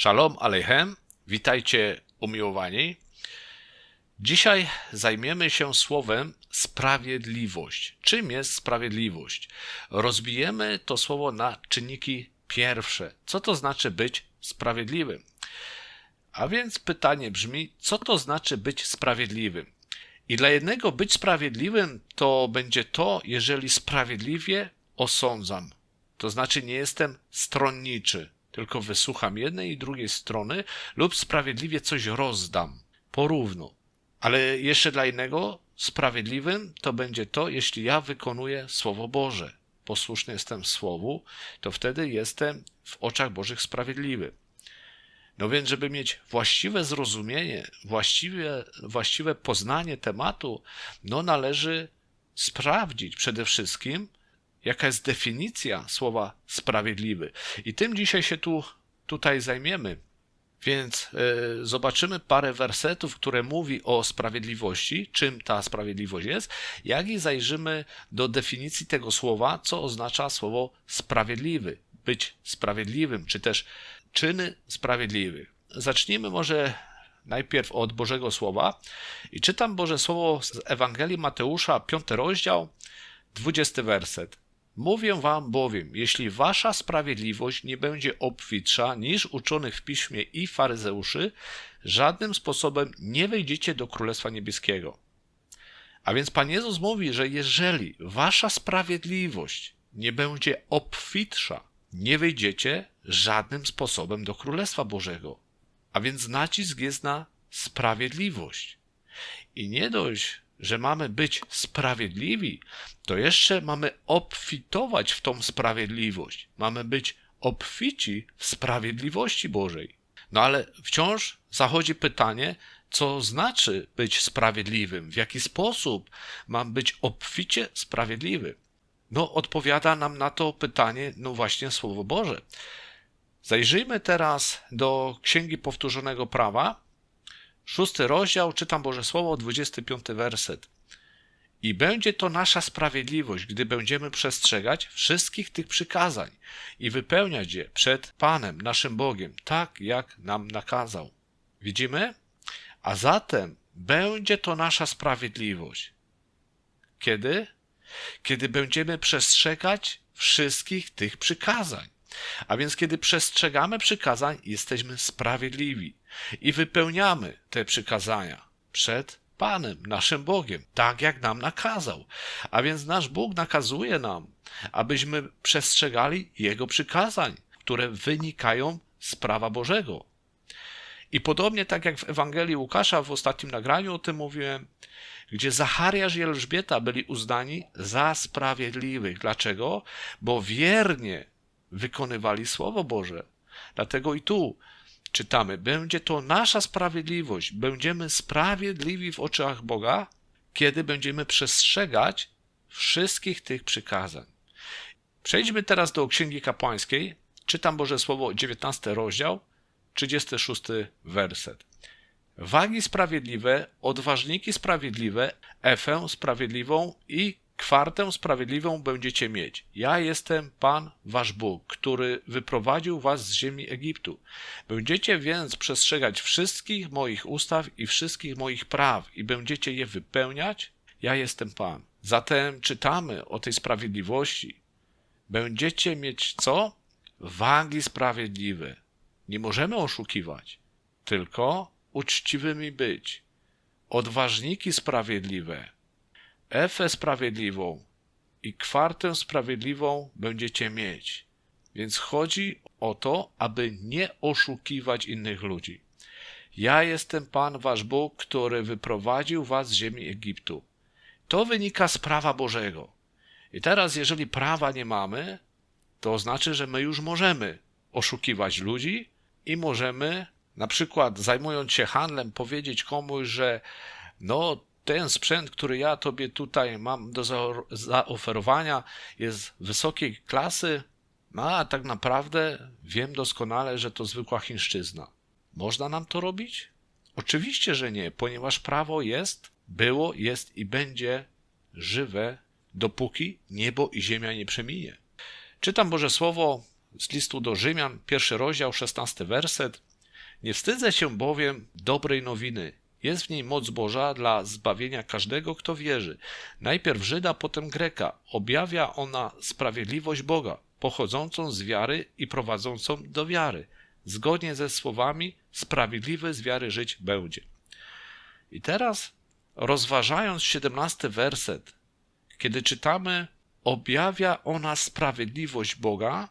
Shalom Aleichem, witajcie umiłowani. Dzisiaj zajmiemy się słowem sprawiedliwość. Czym jest sprawiedliwość? Rozbijemy to słowo na czynniki pierwsze. Co to znaczy być sprawiedliwym? A więc pytanie brzmi, co to znaczy być sprawiedliwym? I dla jednego być sprawiedliwym to będzie to, jeżeli sprawiedliwie osądzam. To znaczy nie jestem stronniczy, tylko wysłucham jednej i drugiej strony lub sprawiedliwie coś rozdam, porówno. Ale jeszcze dla innego sprawiedliwym to będzie to, jeśli ja wykonuję Słowo Boże. Posłuszny jestem Słowu, to wtedy jestem w oczach Bożych sprawiedliwy. No więc, żeby mieć właściwe zrozumienie, właściwe, właściwe poznanie tematu, no należy sprawdzić przede wszystkim, jaka jest definicja słowa sprawiedliwy. I tym dzisiaj się tu tutaj zajmiemy. Więc y, zobaczymy parę wersetów, które mówi o sprawiedliwości, czym ta sprawiedliwość jest, jak i zajrzymy do definicji tego słowa, co oznacza słowo sprawiedliwy, być sprawiedliwym, czy też czyny sprawiedliwych. Zacznijmy może najpierw od Bożego Słowa i czytam Boże Słowo z Ewangelii Mateusza, 5 rozdział, 20 werset. Mówię wam bowiem, jeśli wasza sprawiedliwość nie będzie obfitsza niż uczonych w piśmie i faryzeuszy, żadnym sposobem nie wejdziecie do Królestwa Niebieskiego. A więc Pan Jezus mówi, że jeżeli wasza sprawiedliwość nie będzie obfitsza, nie wejdziecie żadnym sposobem do Królestwa Bożego. A więc nacisk jest na sprawiedliwość. I nie dość, że mamy być sprawiedliwi, to jeszcze mamy obfitować w tą sprawiedliwość. Mamy być obfici w sprawiedliwości Bożej. No ale wciąż zachodzi pytanie, co znaczy być sprawiedliwym, w jaki sposób mam być obficie sprawiedliwy. No, odpowiada nam na to pytanie, no właśnie Słowo Boże. Zajrzyjmy teraz do Księgi Powtórzonego Prawa, szósty rozdział, czytam Boże Słowo, 25 werset. I będzie to nasza sprawiedliwość, gdy będziemy przestrzegać wszystkich tych przykazań i wypełniać je przed Panem, naszym Bogiem, tak jak nam nakazał. Widzimy? A zatem będzie to nasza sprawiedliwość. Kiedy? Kiedy będziemy przestrzegać wszystkich tych przykazań. A więc, kiedy przestrzegamy przykazań, jesteśmy sprawiedliwi i wypełniamy te przykazania przed Panem, naszym Bogiem, tak jak nam nakazał. A więc nasz Bóg nakazuje nam, abyśmy przestrzegali Jego przykazań, które wynikają z prawa Bożego. I podobnie tak jak w Ewangelii Łukasza w ostatnim nagraniu o tym mówiłem, gdzie Zachariasz i Elżbieta byli uznani za sprawiedliwych. Dlaczego? Bo wiernie wykonywali Słowo Boże. Dlatego i tu czytamy: Będzie to nasza sprawiedliwość, będziemy sprawiedliwi w oczach Boga, kiedy będziemy przestrzegać wszystkich tych przykazań. Przejdźmy teraz do Księgi Kapłańskiej. Czytam Boże Słowo, 19 rozdział, 36 werset. Wagi sprawiedliwe, odważniki sprawiedliwe, Efę sprawiedliwą i kwartę sprawiedliwą będziecie mieć. Ja jestem Pan wasz Bóg, który wyprowadził was z ziemi Egiptu. Będziecie więc przestrzegać wszystkich moich ustaw i wszystkich moich praw i będziecie je wypełniać. Ja jestem Pan. Zatem czytamy o tej sprawiedliwości. Będziecie mieć co? Wagi sprawiedliwe. Nie możemy oszukiwać, tylko uczciwymi być. Odważniki sprawiedliwe Efę sprawiedliwą i kwartę sprawiedliwą będziecie mieć. Więc chodzi o to, aby nie oszukiwać innych ludzi. Ja jestem Pan Wasz Bóg, który wyprowadził Was z ziemi Egiptu. To wynika z prawa Bożego. I teraz, jeżeli prawa nie mamy, to znaczy, że my już możemy oszukiwać ludzi i możemy, na przykład zajmując się handlem, powiedzieć komuś, że no, ten sprzęt, który ja tobie tutaj mam do zaoferowania, jest wysokiej klasy, no a tak naprawdę wiem doskonale, że to zwykła chińszczyzna. Można nam to robić? Oczywiście, że nie, ponieważ prawo jest, było, jest i będzie żywe, dopóki niebo i ziemia nie przeminie. Czytam Boże Słowo z listu do Rzymian, pierwszy rozdział, szesnasty werset. Nie wstydzę się bowiem dobrej nowiny. Jest w niej moc Boża dla zbawienia każdego, kto wierzy. Najpierw Żyda, potem Greka. Objawia ona sprawiedliwość Boga, pochodzącą z wiary i prowadzącą do wiary. Zgodnie ze słowami, sprawiedliwy z wiary żyć będzie. I teraz, rozważając 17 werset, kiedy czytamy, objawia ona sprawiedliwość Boga,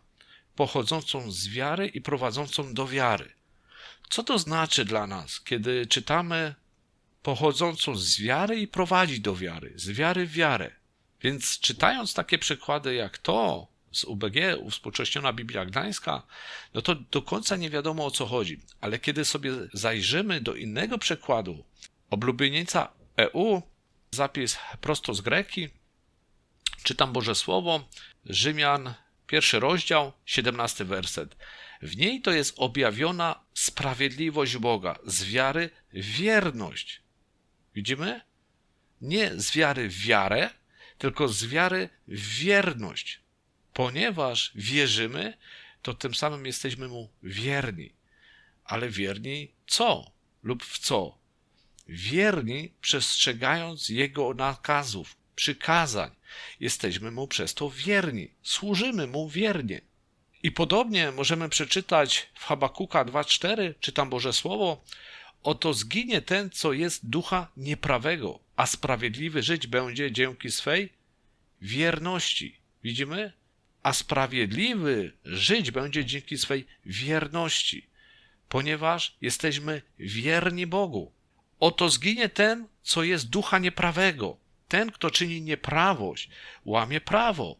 pochodzącą z wiary i prowadzącą do wiary. Co to znaczy dla nas, kiedy czytamy pochodzącą z wiary i prowadzi do wiary, z wiary w wiarę? Więc czytając takie przykłady jak to z UBG, Uwspółcześniona Biblia Gdańska, no to do końca nie wiadomo o co chodzi. Ale kiedy sobie zajrzymy do innego przykładu, oblubienica EU, zapis prosto z Greki, czytam Boże Słowo, Rzymian, pierwszy rozdział, 17 werset. W niej to jest objawiona sprawiedliwość Boga, z wiary wierność. Widzimy? Nie z wiary wiarę, tylko z wiary wierność. Ponieważ wierzymy, to tym samym jesteśmy mu wierni. Ale wierni co lub w co? Wierni przestrzegając jego nakazów, przykazań. Jesteśmy mu przez to wierni, służymy mu wiernie. I podobnie możemy przeczytać w Habakuka 2:4, czytam Boże Słowo, oto zginie ten, co jest ducha nieprawego, a sprawiedliwy żyć będzie dzięki swej wierności. Widzimy? A sprawiedliwy żyć będzie dzięki swej wierności, ponieważ jesteśmy wierni Bogu. Oto zginie ten, co jest ducha nieprawego. Ten, kto czyni nieprawość, łamie prawo.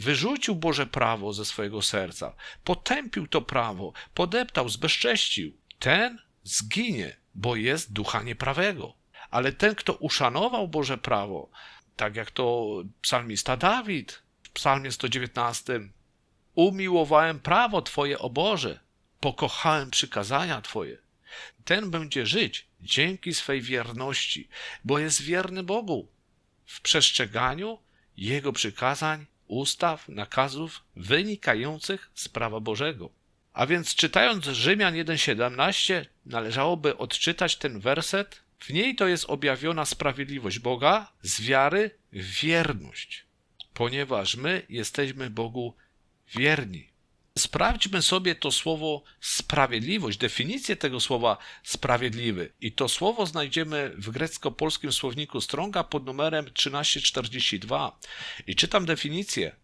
Wyrzucił Boże prawo ze swojego serca, potępił to prawo, podeptał, zbezcześcił. Ten zginie, bo jest ducha nieprawego. Ale ten, kto uszanował Boże prawo, tak jak to psalmista Dawid w psalmie 119, umiłowałem prawo Twoje, o Boże, pokochałem przykazania Twoje. Ten będzie żyć dzięki swej wierności, bo jest wierny Bogu w przestrzeganiu Jego przykazań ustaw, nakazów wynikających z prawa Bożego. A więc czytając Rzymian 1:17 należałoby odczytać ten werset. W niej to jest objawiona sprawiedliwość Boga z wiary wierność, ponieważ my jesteśmy Bogu wierni. Sprawdźmy sobie to słowo sprawiedliwość, definicję tego słowa sprawiedliwy. I to słowo znajdziemy w grecko-polskim słowniku Stronga pod numerem 1342. I czytam definicję.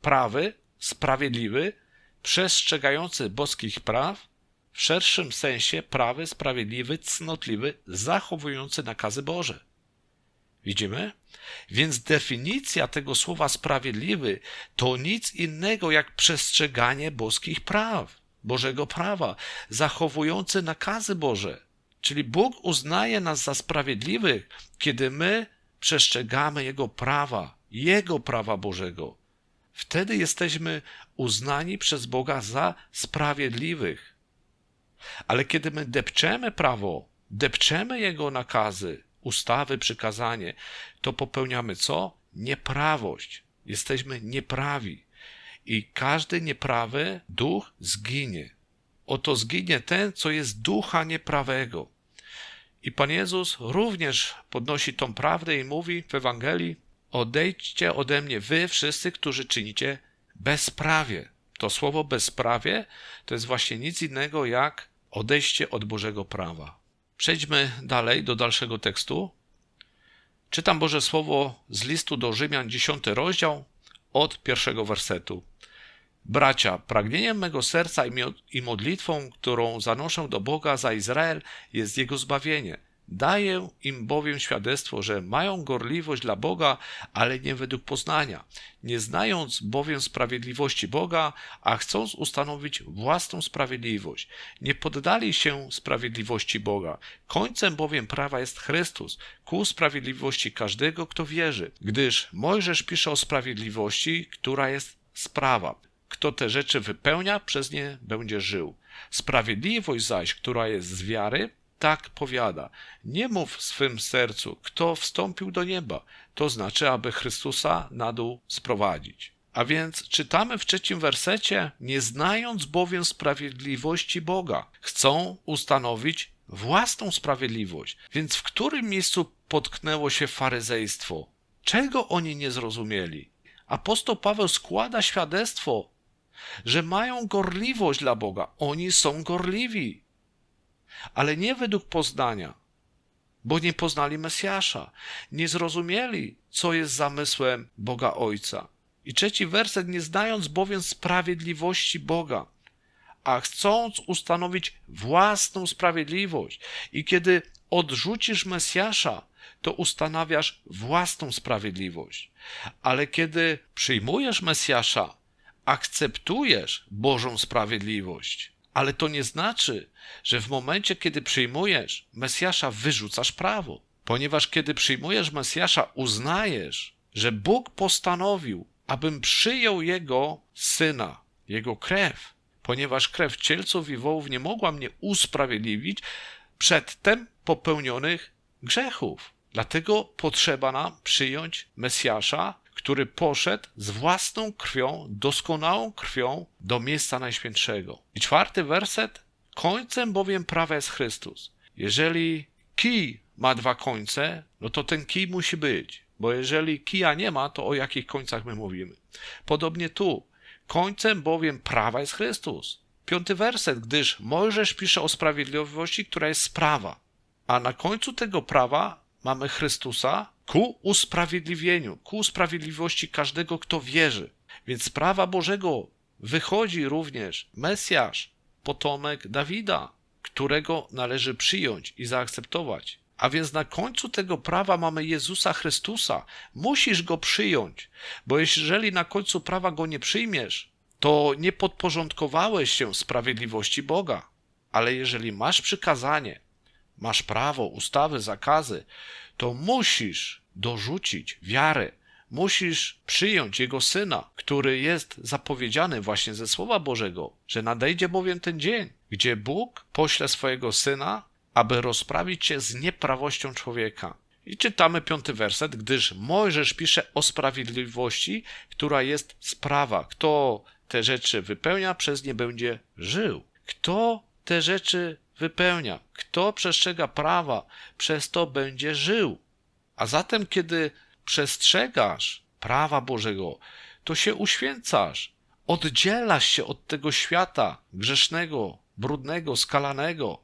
Prawy, sprawiedliwy, przestrzegający boskich praw, w szerszym sensie prawy, sprawiedliwy, cnotliwy, zachowujący nakazy Boże. Widzimy? Więc definicja tego słowa sprawiedliwy to nic innego jak przestrzeganie boskich praw, Bożego prawa, zachowujący nakazy Boże. Czyli Bóg uznaje nas za sprawiedliwych, kiedy my przestrzegamy Jego prawa, Jego prawa Bożego. Wtedy jesteśmy uznani przez Boga za sprawiedliwych. Ale kiedy my depczemy prawo, depczemy Jego nakazy, ustawy, przykazanie, to popełniamy co? Nieprawość. Jesteśmy nieprawi. I każdy nieprawy duch zginie. Oto zginie ten, co jest ducha nieprawego. I Pan Jezus również podnosi tą prawdę i mówi w Ewangelii: Odejdźcie ode mnie, wy wszyscy, którzy czynicie bezprawie. To słowo bezprawie to jest właśnie nic innego jak odejście od Bożego prawa. Przejdźmy dalej do dalszego tekstu. Czytam Boże Słowo z listu do Rzymian, 10 rozdział, od pierwszego wersetu. Bracia, pragnieniem mego serca i modlitwą, którą zanoszę do Boga za Izrael, jest jego zbawienie – Daję im bowiem świadectwo, że mają gorliwość dla Boga, ale nie według poznania, nie znając bowiem sprawiedliwości Boga, a chcąc ustanowić własną sprawiedliwość. Nie poddali się sprawiedliwości Boga. Końcem bowiem prawa jest Chrystus, ku sprawiedliwości każdego, kto wierzy. Gdyż Mojżesz pisze o sprawiedliwości, która jest sprawa. Kto te rzeczy wypełnia, przez nie będzie żył. Sprawiedliwość zaś, która jest z wiary, tak powiada: Nie mów swym sercu, kto wstąpił do nieba, to znaczy, aby Chrystusa na dół sprowadzić. A więc czytamy w trzecim wersecie, nie znając bowiem sprawiedliwości Boga, chcą ustanowić własną sprawiedliwość. Więc w którym miejscu potknęło się faryzejstwo? Czego oni nie zrozumieli? Apostoł Paweł składa świadectwo, że mają gorliwość dla Boga. Oni są gorliwi, ale nie według poznania, bo nie poznali Mesjasza, nie zrozumieli, co jest zamysłem Boga Ojca. I trzeci werset, nie znając bowiem sprawiedliwości Boga, a chcąc ustanowić własną sprawiedliwość. I kiedy odrzucisz Mesjasza, to ustanawiasz własną sprawiedliwość. Ale kiedy przyjmujesz Mesjasza, akceptujesz Bożą sprawiedliwość. Ale to nie znaczy, że w momencie, kiedy przyjmujesz Mesjasza, wyrzucasz prawo. Ponieważ kiedy przyjmujesz Mesjasza, uznajesz, że Bóg postanowił, abym przyjął Jego Syna, Jego krew, ponieważ krew cielców i wołów nie mogła mnie usprawiedliwić przedtem popełnionych grzechów. Dlatego potrzeba nam przyjąć Mesjasza, który poszedł z własną krwią, doskonałą krwią do miejsca najświętszego. I czwarty werset. Końcem bowiem prawa jest Chrystus. Jeżeli kij ma dwa końce, no to ten kij musi być, bo jeżeli kija nie ma, to o jakich końcach my mówimy? Podobnie tu. Końcem bowiem prawa jest Chrystus. Piąty werset, gdyż Mojżesz pisze o sprawiedliwości, która jest sprawa. A na końcu tego prawa mamy Chrystusa ku usprawiedliwieniu, ku usprawiedliwości każdego, kto wierzy. Więc z prawa Bożego wychodzi również Mesjasz, potomek Dawida, którego należy przyjąć i zaakceptować. A więc na końcu tego prawa mamy Jezusa Chrystusa. Musisz go przyjąć, bo jeżeli na końcu prawa go nie przyjmiesz, to nie podporządkowałeś się sprawiedliwości Boga. Ale jeżeli masz przykazanie, masz prawo, ustawy, zakazy, to musisz dorzucić wiarę. Musisz przyjąć Jego Syna, który jest zapowiedziany właśnie ze Słowa Bożego, że nadejdzie bowiem ten dzień, gdzie Bóg pośle swojego Syna, aby rozprawić się z nieprawością człowieka. I czytamy piąty werset, gdyż Mojżesz pisze o sprawiedliwości, która jest sprawa. Kto te rzeczy wypełnia, przez nie będzie żył. Kto te rzeczy wypełnia, kto przestrzega prawa, przez to będzie żył. A zatem, kiedy przestrzegasz prawa Bożego, to się uświęcasz, oddzielasz się od tego świata grzesznego, brudnego, skalanego,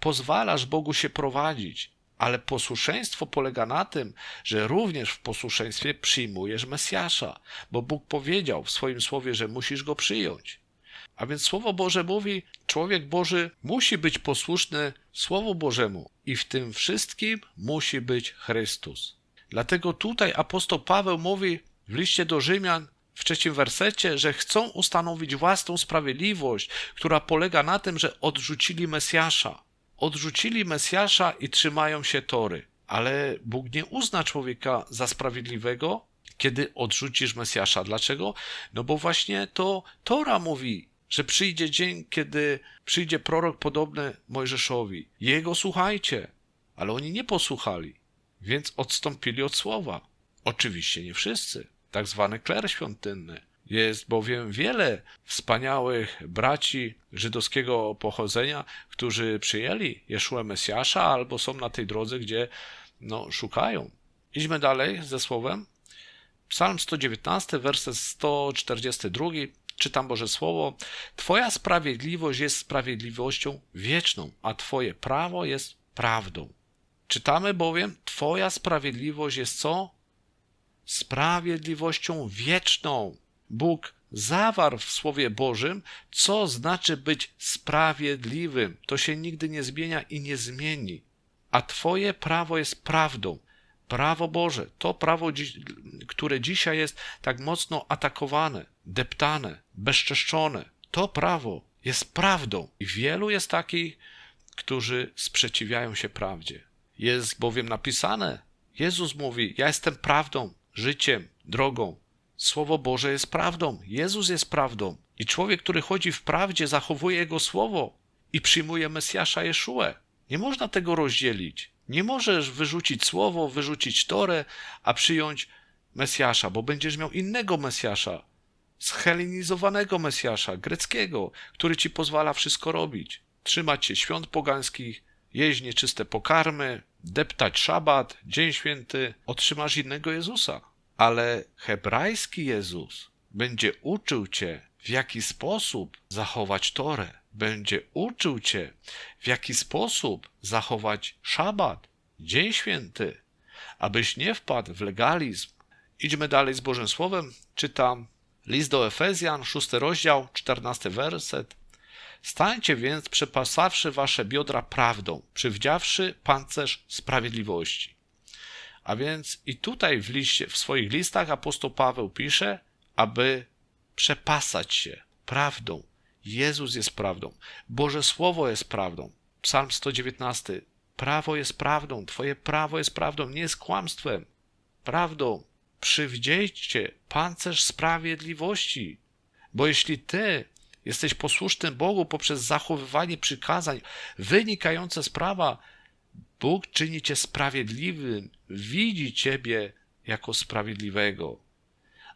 pozwalasz Bogu się prowadzić, ale posłuszeństwo polega na tym, że również w posłuszeństwie przyjmujesz Mesjasza, bo Bóg powiedział w swoim słowie, że musisz go przyjąć. A więc Słowo Boże mówi, człowiek Boży musi być posłuszny Słowu Bożemu i w tym wszystkim musi być Chrystus. Dlatego tutaj apostoł Paweł mówi w liście do Rzymian w trzecim wersecie, że chcą ustanowić własną sprawiedliwość, która polega na tym, że odrzucili Mesjasza. Odrzucili Mesjasza i trzymają się Tory. Ale Bóg nie uzna człowieka za sprawiedliwego, kiedy odrzucisz Mesjasza. Dlaczego? No bo właśnie to Tora mówi, że przyjdzie dzień, kiedy przyjdzie prorok podobny Mojżeszowi. Jego słuchajcie, ale oni nie posłuchali, więc odstąpili od słowa. Oczywiście nie wszyscy, tak zwany kler świątynny. Jest bowiem wiele wspaniałych braci żydowskiego pochodzenia, którzy przyjęli Jeszua Mesjasza albo są na tej drodze, gdzie no, szukają. Idźmy dalej ze słowem. Psalm 119, werset 142 czytam Boże Słowo, Twoja sprawiedliwość jest sprawiedliwością wieczną, a Twoje prawo jest prawdą. Czytamy bowiem, Twoja sprawiedliwość jest co? Sprawiedliwością wieczną. Bóg zawarł w Słowie Bożym, co znaczy być sprawiedliwym. To się nigdy nie zmienia i nie zmieni. A Twoje prawo jest prawdą. Prawo Boże, to prawo, które dzisiaj jest tak mocno atakowane, deptane, bezczeszczone, to prawo jest prawdą. I wielu jest takich, którzy sprzeciwiają się prawdzie. Jest bowiem napisane, Jezus mówi: Ja jestem prawdą, życiem, drogą. Słowo Boże jest prawdą, Jezus jest prawdą. I człowiek, który chodzi w prawdzie, zachowuje Jego słowo i przyjmuje Mesjasza Jeszuę. Nie można tego rozdzielić. Nie możesz wyrzucić słowo, wyrzucić Torę, a przyjąć Mesjasza, bo będziesz miał innego Mesjasza. Schelinizowanego Mesjasza, greckiego, który ci pozwala wszystko robić. Trzymać się świąt pogańskich, jeść nieczyste pokarmy, deptać szabat, dzień święty. Otrzymasz innego Jezusa. Ale hebrajski Jezus będzie uczył cię, w jaki sposób zachować Torę. Będzie uczył cię, w jaki sposób zachować szabat, dzień święty, abyś nie wpadł w legalizm. Idźmy dalej z Bożym Słowem. Czytam list do Efezjan, szósty rozdział, czternasty werset. Stańcie więc, przepasawszy wasze biodra prawdą, przywdziawszy pancerz sprawiedliwości. A więc i tutaj w, liście, w swoich listach apostoł Paweł pisze, aby przepasać się prawdą. Jezus jest prawdą. Boże Słowo jest prawdą. Psalm 119. Prawo jest prawdą. Twoje prawo jest prawdą, nie jest kłamstwem. Prawdą. Przywdziejcie pancerz sprawiedliwości. Bo jeśli ty jesteś posłuszny Bogu poprzez zachowywanie przykazań wynikające z prawa, Bóg czyni cię sprawiedliwym, widzi ciebie jako sprawiedliwego.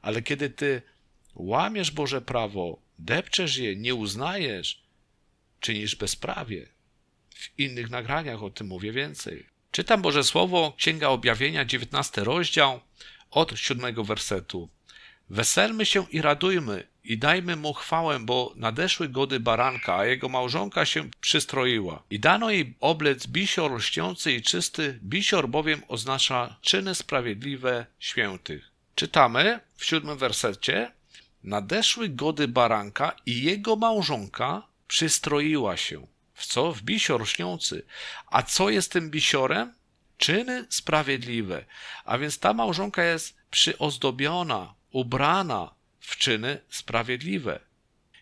Ale kiedy ty łamiesz Boże prawo, depczesz je, nie uznajesz, czynisz bezprawie. W innych nagraniach o tym mówię więcej. Czytam Boże Słowo, Księga Objawienia, 19 rozdział, od siódmego wersetu. Weselmy się i radujmy i dajmy mu chwałę, bo nadeszły gody baranka, a jego małżonka się przystroiła. I dano jej oblec bisior lśniący i czysty, bisior bowiem oznacza czyny sprawiedliwe świętych. Czytamy w siódmym wersecie, nadeszły gody baranka i jego małżonka przystroiła się. W co? W bisior lśniący. A co jest tym bisiorem? Czyny sprawiedliwe. A więc ta małżonka jest przyozdobiona, ubrana w czyny sprawiedliwe.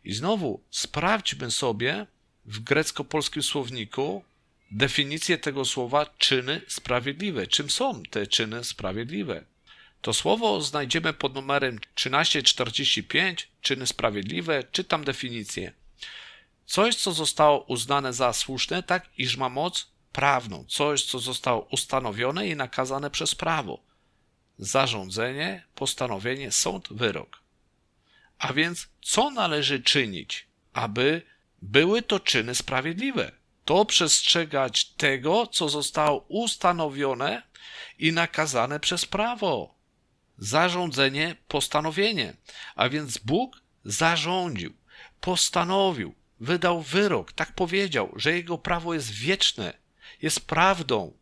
I znowu sprawdźmy sobie w grecko-polskim słowniku definicję tego słowa czyny sprawiedliwe. Czym są te czyny sprawiedliwe? To słowo znajdziemy pod numerem 1345, czyny sprawiedliwe, czytam definicję. Coś, co zostało uznane za słuszne, tak iż ma moc prawną, coś, co zostało ustanowione i nakazane przez prawo. Zarządzenie, postanowienie, sąd, wyrok. A więc, co należy czynić, aby były to czyny sprawiedliwe? To przestrzegać tego, co zostało ustanowione i nakazane przez prawo. Zarządzenie, postanowienie. A więc Bóg zarządził, postanowił, wydał wyrok, tak powiedział, że jego prawo jest wieczne, jest prawdą.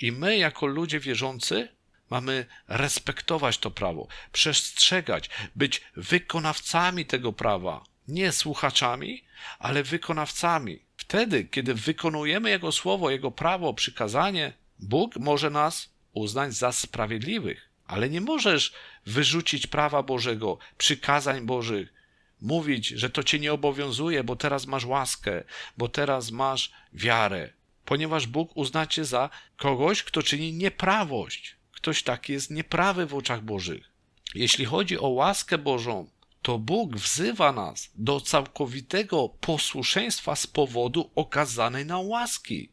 I my, jako ludzie wierzący, mamy respektować to prawo, przestrzegać, być wykonawcami tego prawa. Nie słuchaczami, ale wykonawcami. Wtedy, kiedy wykonujemy Jego słowo, Jego prawo, przykazanie, Bóg może nas uznać za sprawiedliwych. Ale nie możesz wyrzucić prawa Bożego, przykazań Bożych, mówić, że to cię nie obowiązuje, bo teraz masz łaskę, bo teraz masz wiarę ponieważ Bóg uznacie za kogoś, kto czyni nieprawość. Ktoś taki jest nieprawy w oczach Bożych. Jeśli chodzi o łaskę Bożą, to Bóg wzywa nas do całkowitego posłuszeństwa z powodu okazanej nam łaski.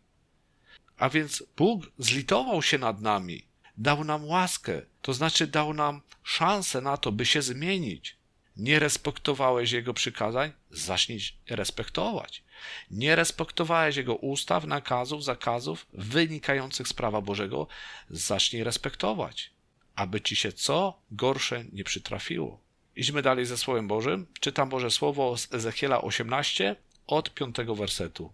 A więc Bóg zlitował się nad nami, dał nam łaskę, to znaczy dał nam szansę na to, by się zmienić. Nie respektowałeś Jego przykazań? Zacznij respektować. Nie respektowałeś Jego ustaw, nakazów, zakazów wynikających z prawa Bożego? Zacznij respektować, aby ci się co gorsze nie przytrafiło. Idźmy dalej ze Słowem Bożym. Czytam Boże Słowo z Ezechiela 18 od 5 wersetu.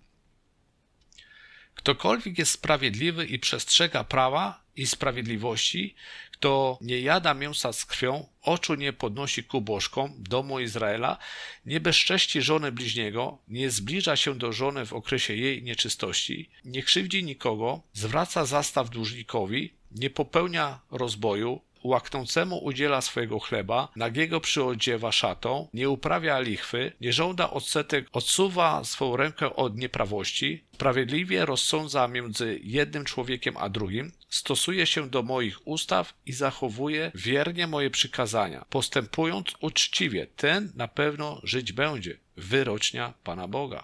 Ktokolwiek jest sprawiedliwy i przestrzega prawa i sprawiedliwości, kto nie jada mięsa z krwią, oczu nie podnosi ku bożkom domu Izraela, nie bezcześci żony bliźniego, nie zbliża się do żony w okresie jej nieczystości, nie krzywdzi nikogo, zwraca zastaw dłużnikowi, nie popełnia rozboju, łaknącemu udziela swojego chleba, nagiego przyodziewa szatą, nie uprawia lichwy, nie żąda odsetek, odsuwa swą rękę od nieprawości, sprawiedliwie rozsądza między jednym człowiekiem a drugim, stosuje się do moich ustaw i zachowuje wiernie moje przykazania. Postępując uczciwie, ten na pewno żyć będzie. Wyrocznia Pana Boga.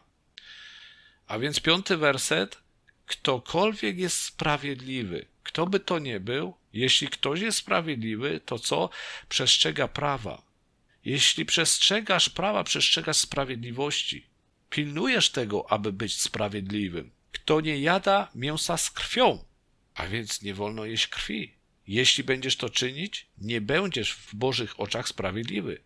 A więc piąty werset. Ktokolwiek jest sprawiedliwy, kto by to nie był, jeśli ktoś jest sprawiedliwy, to co? Przestrzega prawa. jeśli przestrzegasz prawa, przestrzegasz sprawiedliwości, pilnujesz tego, aby być sprawiedliwym. Kto nie jada mięsa z krwią, a więc nie wolno jeść krwi. Jeśli będziesz to czynić, nie będziesz w Bożych oczach sprawiedliwy.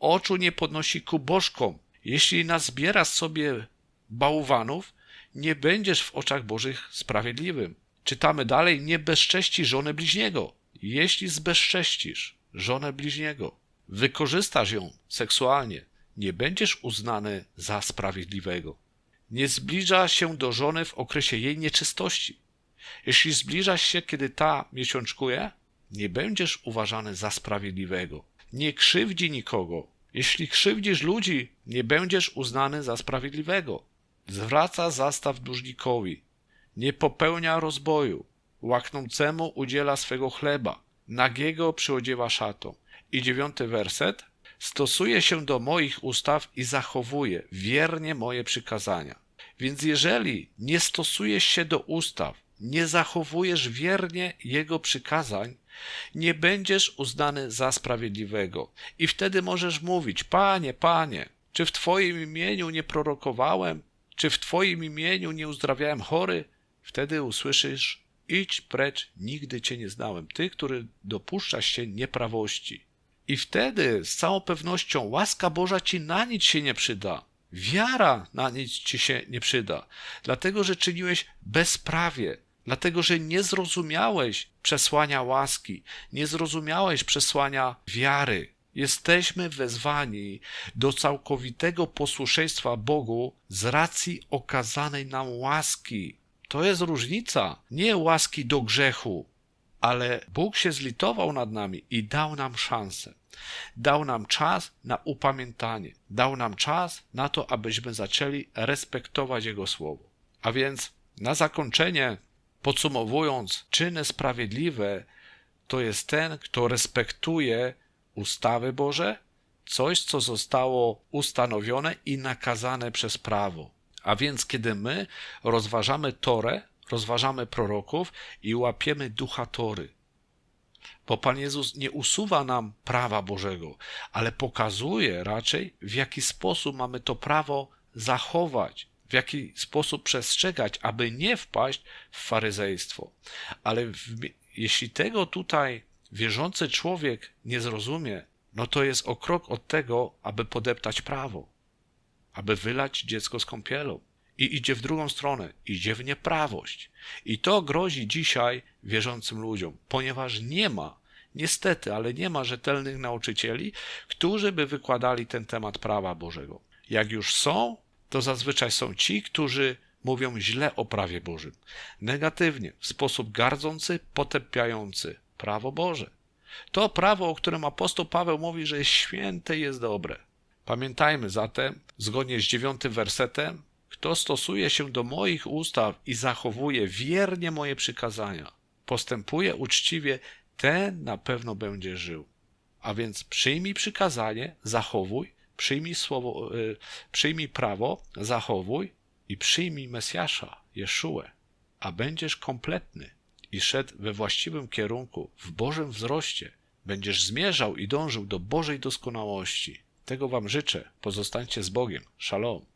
Oczu nie podnosi ku bożkom. Jeśli nazbierasz sobie bałwanów, nie będziesz w oczach Bożych sprawiedliwym. Czytamy dalej, nie bezcześci żony bliźniego. Jeśli zbezcześcisz żonę bliźniego, wykorzystasz ją seksualnie, nie będziesz uznany za sprawiedliwego. Nie zbliża się do żony w okresie jej nieczystości. Jeśli zbliżasz się, kiedy ta miesiączkuje, nie będziesz uważany za sprawiedliwego. Nie krzywdzi nikogo. Jeśli krzywdzisz ludzi, nie będziesz uznany za sprawiedliwego. Zwraca zastaw dłużnikowi. Nie popełnia rozboju. Łaknącemu udziela swego chleba. Nagiego przyodziewa szatą. I dziewiąty werset. Stosuje się do moich ustaw i zachowuje wiernie moje przykazania. Więc jeżeli nie stosujesz się do ustaw, nie zachowujesz wiernie Jego przykazań, nie będziesz uznany za sprawiedliwego. I wtedy możesz mówić: Panie, Panie, czy w Twoim imieniu nie prorokowałem, czy w Twoim imieniu nie uzdrawiałem chory? Wtedy usłyszysz: Idź precz, nigdy Cię nie znałem. Ty, który dopuszczasz się nieprawości. I wtedy z całą pewnością łaska Boża ci na nic się nie przyda. Wiara na nic ci się nie przyda, dlatego że czyniłeś bezprawie, dlatego że nie zrozumiałeś przesłania łaski, nie zrozumiałeś przesłania wiary. Jesteśmy wezwani do całkowitego posłuszeństwa Bogu z racji okazanej nam łaski. To jest różnica, nie łaski do grzechu, ale Bóg się zlitował nad nami i dał nam szansę. Dał nam czas na upamiętanie, dał nam czas na to, abyśmy zaczęli respektować Jego słowo. A więc na zakończenie, podsumowując, czyny sprawiedliwe to jest ten, kto respektuje ustawy Boże, coś, co zostało ustanowione i nakazane przez prawo. A więc, kiedy my rozważamy Torę, rozważamy proroków i łapiemy ducha Tory, bo Pan Jezus nie usuwa nam prawa Bożego, ale pokazuje raczej, w jaki sposób mamy to prawo zachować, w jaki sposób przestrzegać, aby nie wpaść w faryzejstwo. Ale w, jeśli tego tutaj wierzący człowiek nie zrozumie, no to jest o krok od tego, aby podeptać prawo, aby wylać dziecko z kąpielą. I idzie w drugą stronę, idzie w nieprawość. I to grozi dzisiaj wierzącym ludziom, ponieważ nie ma, niestety, ale nie ma rzetelnych nauczycieli, którzy by wykładali ten temat prawa Bożego. Jak już są, to zazwyczaj są ci, którzy mówią źle o prawie Bożym, negatywnie, w sposób gardzący, potępiający prawo Boże. To prawo, o którym apostoł Paweł mówi, że święte jest dobre. Pamiętajmy zatem, zgodnie z dziewiątym wersetem, kto stosuje się do moich ustaw i zachowuje wiernie moje przykazania, postępuje uczciwie, ten na pewno będzie żył. A więc przyjmij przykazanie, zachowuj, przyjmij, słowo, y, przyjmij prawo, zachowuj i przyjmij Mesjasza, Jeszułę, a będziesz kompletny i szedł we właściwym kierunku, w Bożym wzroście. Będziesz zmierzał i dążył do Bożej doskonałości. Tego Wam życzę. Pozostańcie z Bogiem. Shalom.